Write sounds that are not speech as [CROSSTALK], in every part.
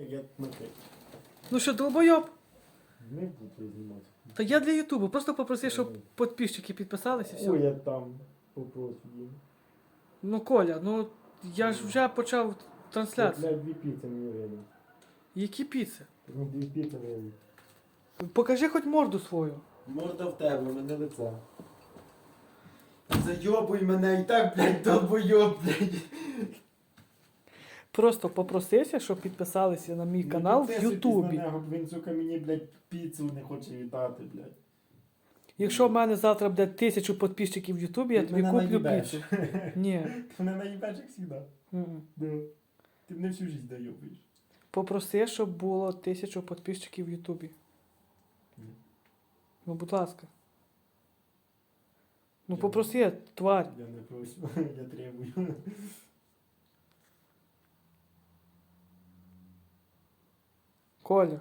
Як я смотри. Ну що, долбойоб? Не буду знімати. Та я для Ютубу. Просто попроси, щоб підписчики підписалися і Ой, я там попрошу їм. Ну, Коля, ну я ж вже почав трансляцію. Для дві піци мені вийде. Які піци? Ну, дві піци вийде. Покажи хоч морду свою. Морда в тебе, мене лице. Зайобуй мене і так, блядь, долбойоб, блядь. Просто попросися, щоб підписалися на мій канал в Ютубі. Він, сука, мені, блядь, піцу не хоче віддати, блядь. Якщо в мене завтра буде тисячу підписчиків в Ютубі, я Ти тобі мене куплю наїбеш. піцу. [LAUGHS] Ні. Ти мене наїбеш, як завжди. М-м. Да. Ти мене всю життя доєбуєш. Попроси, щоб було тисячу підписчиків в Ютубі. Ні. Ну, будь ласка. Ну Я- попроси, тварь. Я не прошу, [LAUGHS] я требую. Коля.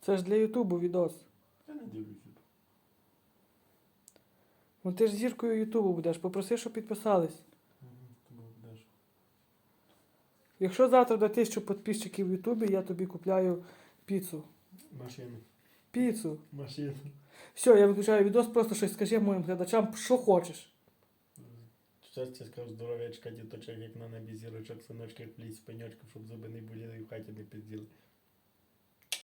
Це ж для Ютубу відос. Я не дивлюся. Ну ти ж зіркою Ютубу будеш, попроси, щоб підписались. Якщо завтра до тисячу підписчиків в Ютубі, я тобі купляю піцу. Машину. Піцу. Машину. Все, я виключаю відос, просто щось скажи моїм глядачам, що хочеш. Щастя, скажу, здоров'ячка, діточок, як на небі зірочок, синочки, плісь, пеньочків, щоб зуби не боліли і в хаті не пизділи.